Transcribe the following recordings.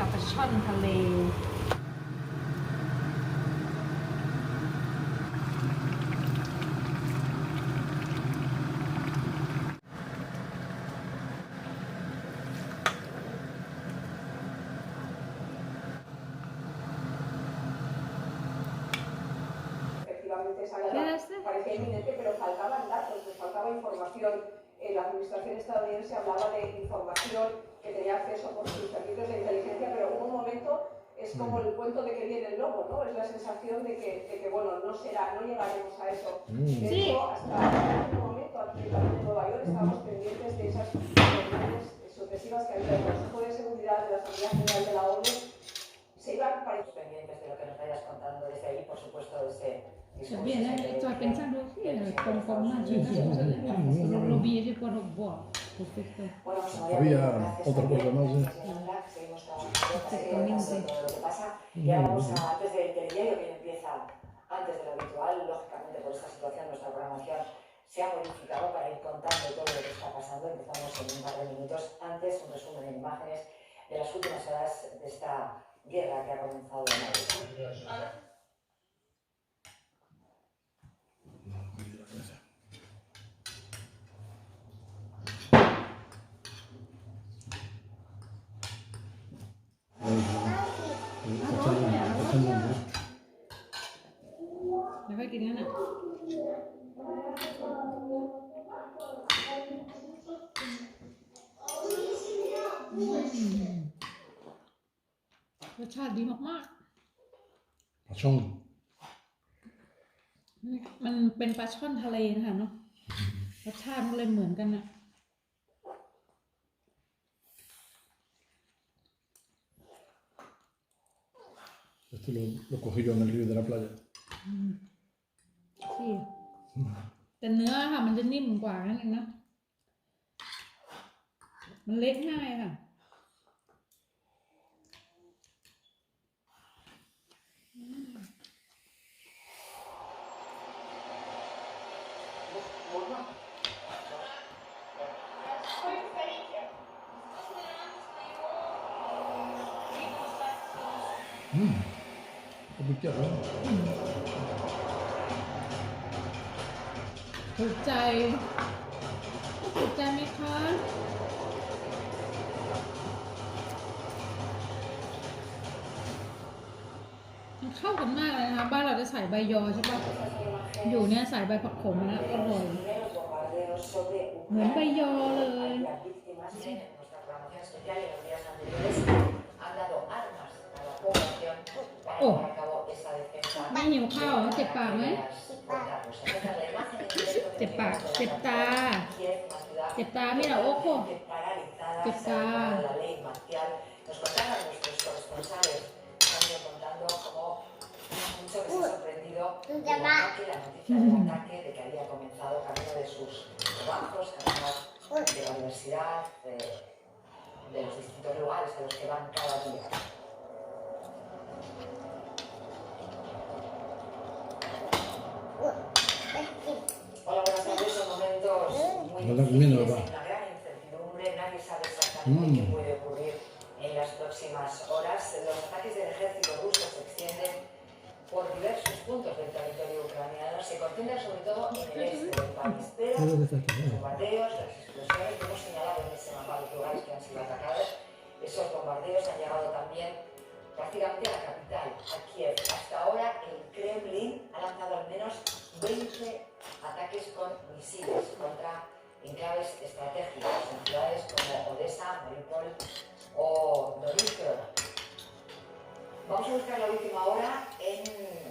ช่อนค่ะปลาช่อนทะเล Efectivamente, esa guerra ¿Quieres? parecía inminente, pero faltaban datos, les faltaba información. Eh, la administración estadounidense hablaba de información que tenía acceso por sus es como el cuento de que viene el lobo, ¿no? Es la sensación de que, de que bueno, no será, no llegaremos a eso. De Sí. hecho, hasta el momento, aquí en Nueva York, estamos pendientes de esas reuniones sucesivas que ha habido en el Consejo de Seguridad de la Asamblea General de la ONU. Se iban para pendientes de lo que nos vayas contando desde ahí, por supuesto, desde Bien, pensando que que- con, con más Sí, sí, sí, sí. lo, vi por wow, perfecto. María, Había otra cosa más, ¿eh? Seguimos trabajando para seguir todo lo que pasa. Y ahora vamos a, antes del, del diario que empieza antes de lo habitual, lógicamente por esta situación nuestra programación se ha modificado para ir contando todo lo que está pasando. Empezamos en un par de minutos antes, un resumen en imágenes de las últimas horas de esta guerra que ha comenzado en Europa. ¿Me va a querer nada? รสชาติดีมากปลาช่อนๆ มันเป็นปลาช่อนทะเลนะคะเนาะ รสชาติมันเลยเหมือนกันนะ Esto lo, lo cogí yo en el río de la playa. ที่ แต่เนื้อค่ะ มันจะนิ่มกว่านั่นเองนะ มันเล็กง่ายค่ะ Mmm. Qué picado, ¿eh? ถูกใจถูกใจไหมคะมันเข้ากันมากเลยนะคะบ้านเราจะใส่ใบยอใช่ปะอยู่เนี่ยใส่ใบผักขมนะอร่อยเหมือนใบยอเลยโอ้ไม่หิวข้าวเจ็บปากไหม Contarnos. Entonces, la imagen en directo que เจ็บปาก tenemos de la เจ็บตา Kiev, una ciudad เจ็บตาไม่เหรอโอ้โห que paralizadas Cepta. por la ley marcial. Nos contaban nuestros corresponsales, han ido contando cómo mucho que se ha sorprendido del ataque, la noticia del ataque, de que había comenzado camino de sus trabajos, camino de la universidad, de, de los distintos lugares a los que van cada día. Muy difíciles, papá. hay una gran incertidumbre, nadie sabe exactamente qué Mm. puede ocurrir en las próximas horas. Los ataques del ejército ruso se extienden por diversos puntos del territorio ucraniano, se concentran sobre todo en el este del país, pero los bombardeos, las explosiones que hemos señalado en ese mapa los lugares que han sido atacados, esos bombardeos han llegado también prácticamente a la capital, a Kiev. Hasta ahora el Kremlin ha lanzado al menos 20 ataques con misiles contra enclaves estratégicos en ciudades como Odessa, Mariupol o Dnipro. Vamos a buscar la última hora en,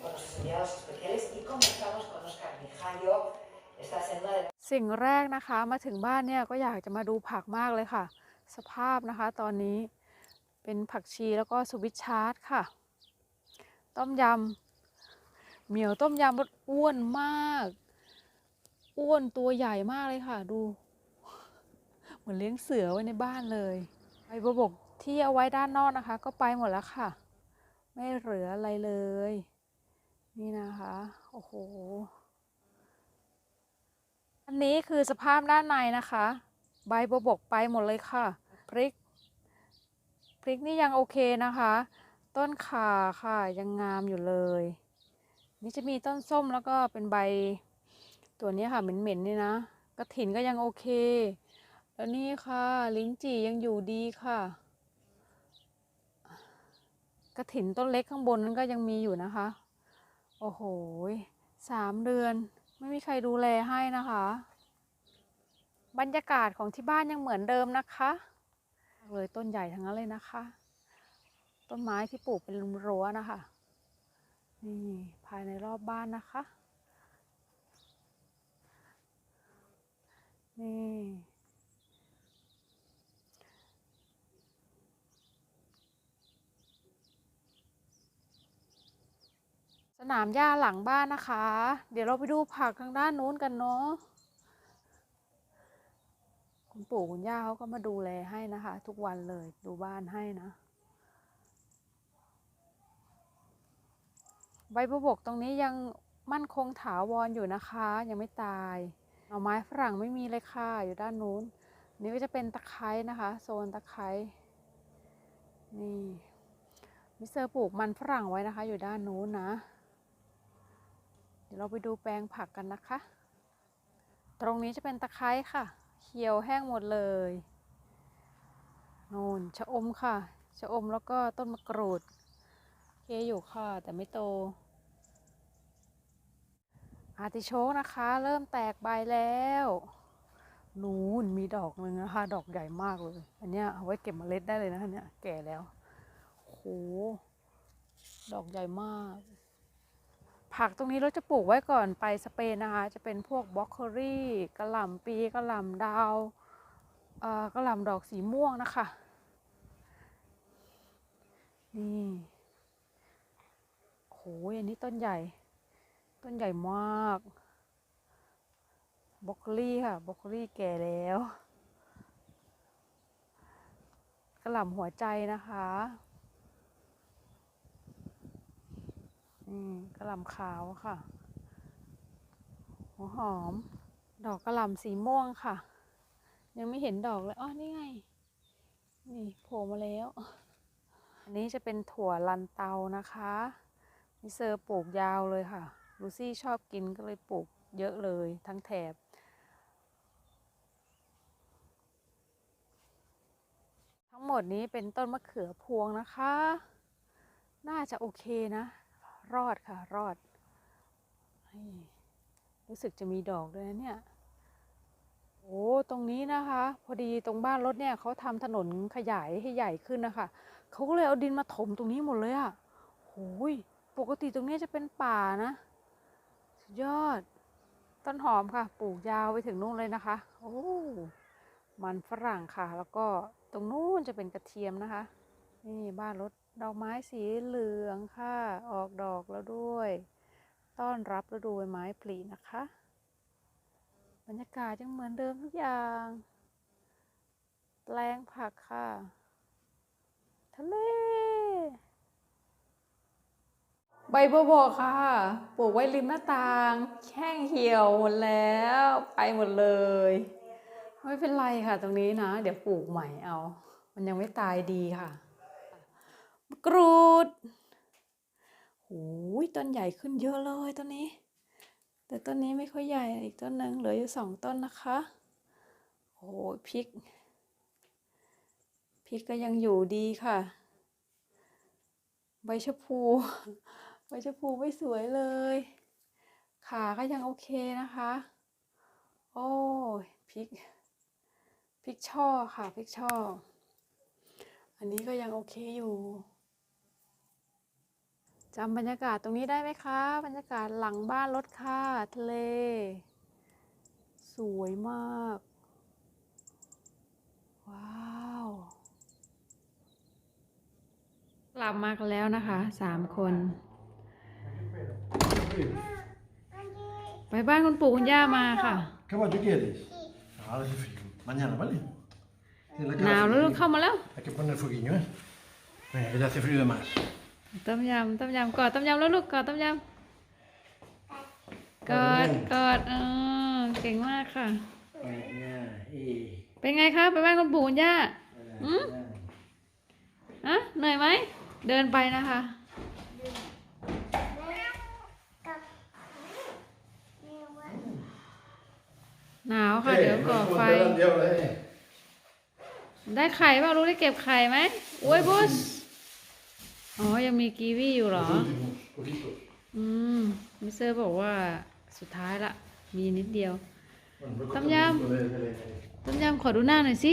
con nuestros enviados especiales y comenzamos con Oscar Mijayo. Estás en una de las สิ่งแรกนะคะมาถึงบ้านเนี่ยก็อยากจะมาดูผักมากเลยค่ะ สภาพนะคะตอนนี้เป็นผักชีแล้วก็สวิตชาร์ตค่ะ ต้มยำเหมียวต้มยำรสอ้วนมาก อ้วนตัวใหญ่มากเลยค่ะดู เหมือนเลี้ยงเสือไว้ในบ้านเลยใบบัวบกที่เอาไว้ด้านนอกนะคะ ก็ไปหมดแล้วค่ะ ไม่เหลืออะไรเลย นี่นะคะโอ้โหอันนี้คือสภาพด้านในนะคะ ใบบัวบกไปหมดเลยค่ะพริกพริกนี่ยังโอเคนะคะ ต้นขาค่ะยังงามอยู่เลย นี่จะมีต้นส้มแล้วก็เป็นใบ ตัวนี้ค่ะเหม็นๆนี่นะกระถินก็ยังโอเค แล้วนี่ค่ะ ลิ้นจี่ยังอยู่ดีค่ะกระถินต้นเล็กข้างบนนั้นก็ยังมีอยู่นะคะ โอ้โหสามเดือน ไม่มีใครดูแลให้นะคะ บรรยากาศของที่บ้านยังเหมือนเดิมนะคะเลยต้นใหญ่ทั้งนั้นเลยนะคะ ต้นไม้ที่ปลูกเป็นรั้วนะคะ นี่ภายในรอบบ้านนะคะ นี่ สนามหญ้าหลังบ้านนะคะ เดี๋ยวเราไปดูผักทางด้านนู้นกันเนาะคุณปู่คุณย่าเขาก็มาดูแลให้นะคะ ทุกวันเลยดูบ้านให้นะ ใบบัวบกตรงนี้ยังมั่นคงถาวรอยู่นะคะ ยังไม่ตายเอาไม้ฝรั่งไม่มีเลยค่ะ อยู่ด้านนู้น นี่ก็จะเป็นตะไคร้นะคะ โซนตะไคร้นี่มิเตอร์ปลูกมันฝรั่งไว้นะคะ อยู่ด้านนู้นนะ เราไปดูแปลงผักกันนะคะ ตรงนี้จะเป็นตะไคร้ค่ะ เขียวแห้งหมดเลยน่นชะอมค่ะ ชะอมแล้วก็ต้นมะกรูด เคอยู่ค่ะ แต่ไม่โต อาติโชกนะคะ เริ่มแตกใบแล้วนู่นมีดอกหนึ่งนะคะดอกใหญ่มากเลย อันเนี้ยเอาไว้เก็บเมล็ดได้เลยนะคะเนี่ยแก่แล้วโหดอกใหญ่มาก ผักตรงนี้เราจะปลูกไว้ก่อนไปสเปนนะคะ จะเป็นพวกบล็อกโคลี่กระหล่ำปีกระหล่ำดาวกระหล่ำดอกสีม่วงนะคะนี่โหอันนี้ต้นใหญ่ ต้นใหญ่มากบล็อกโคลี่ค่ะบล็อกโคลี่แก่แล้วกระหล่ำหัวใจนะคะ นี่กระหล่ำขาวค่ะ หัวหอม ดอกกระหล่ำสีม่วงค่ะ ยังไม่เห็นดอกเลยอ๋อนี่ไง นี่โผล่มาแล้ว อันนี้จะเป็นถั่วลันเตานะคะมิเซอร์ปลูกยาวเลยค่ะ ลูซี่ชอบกินก็เลยปลูกเยอะเลยทั้งแถบ ทั้งหมดนี้เป็นต้นมะเขือพวงนะคะ น่าจะโอเคนะ รอดค่ะ รอด รู้สึกจะมีดอกด้วยนะเนี่ย โอ้ ตรงนี้นะคะ พอดีตรงบ้านรถเนี่ยเขาทำถนนขยายให้ใหญ่ขึ้นนะคะ เขาก็เลยเอาดินมาถมตรงนี้หมดเลยอะ่ะโอ้ยปกติตรงนี้จะเป็นป่านะ สุดยอด ต้นหอมค่ะ ปลูกยาวไปถึงนู่นเลยนะคะ โอ้มันฝรั่งค่ะ แล้วก็ตรงนู้นจะเป็นกระเทียมนะคะ นี่บ้านรถ ดอกไม้สีเหลืองค่ะ ออกดอกแล้วด้วย ต้อนรับฤดูใบไม้ผลินะคะ บรรยากาศยังเหมือนเดิมทุกอย่างแปลงผักค่ะ ทะเล ใบบัวบกค่ะ ปลูกไว้ริมหน้าต่าง แห้งเหี่ยวหมดแล้ว ไปหมดเลย ไม่เป็นไรค่ะตรงนี้นะ เดี๋ยวปลูกใหม่เอา มันยังไม่ตายดีค่ะมะ กรูดโอ้ยต้นใหญ่ขึ้นเยอะเลยต้นนี้ แต่ต้นนี้ไม่ค่อยใหญ่อีกต้นหนึ่งเหลืออยู่สองต้นนะคะโอ้ยพริกพริกก็ยังอยู่ดีค่ะ ใบชะพูใบชะพูไม่สวยเลย ขาก็ยังโอเคนะคะ โอ้ยพริกพริกช่อค่ะพริกช่อ อันนี้ก็ยังโอเคอยู่ จำบรรยากาศตรงนี้ได้ไหมคะ บรรยากาศหลังบ้านรถค่ะทะเล สวยมาก ว้าว กลับมากันแล้วนะคะสามคนไปบ้านคุณปู่คุณย่ามาค่ะ ¿Qué más tú quieres? Ahora hace frío. Mañana, ¿vale? Tienes la ห cara นาวแล้วลูก fría. เข้ามาแล้ว Hay que poner el fueguillo, ¿eh? Venga, que ya hace frío de más. ต้มยำต้มยำกอดต้มยำแล้วลูกกอดต้มยำกอดกอดเออเก่งมากค่ะ เป็นไงคะไปบ้านคุณปู่คุณย่าอืมเหนื่อยไหมเดินไปนะคะหนาวค่ะ เดี๋ยวก่อไฟเดียวเลยได้ไข่บ้างลูกได้เก็บไข่ไหมโอ้ยบุส อ๋อ ยังมีกีวีอยู่เหรอ อืม มิสเตอร์บอกว่าสุดท้ายละ มีนิดเดียว Bueno, me Tam corto yam. un poco de- de- de- ต้มยำขอดูหน้าหน่อยสิ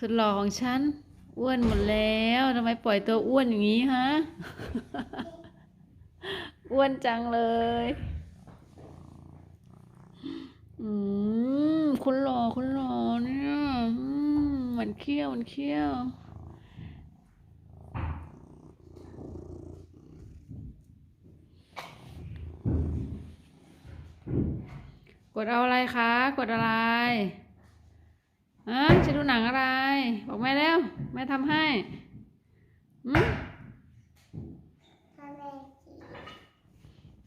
สุดหล่อของฉัน อ้วนหมดแล้วทำไมปล่อยตัวอ้วนอย่างนี้ฮะ อ้วนจังเลย อืม คุณหล่อคุณหล่อเนี่ยอืมมันเขี้ยว มันเขี้ยว กดเอาอะไรคะ กดอะไรอะจะดูหนังอะไร บอกแม่แล้ว แม่ทำให้อืม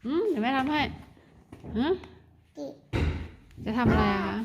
อืมเดี๋ยวแม่ทำให้ฮะจะทำอะไรอะคะ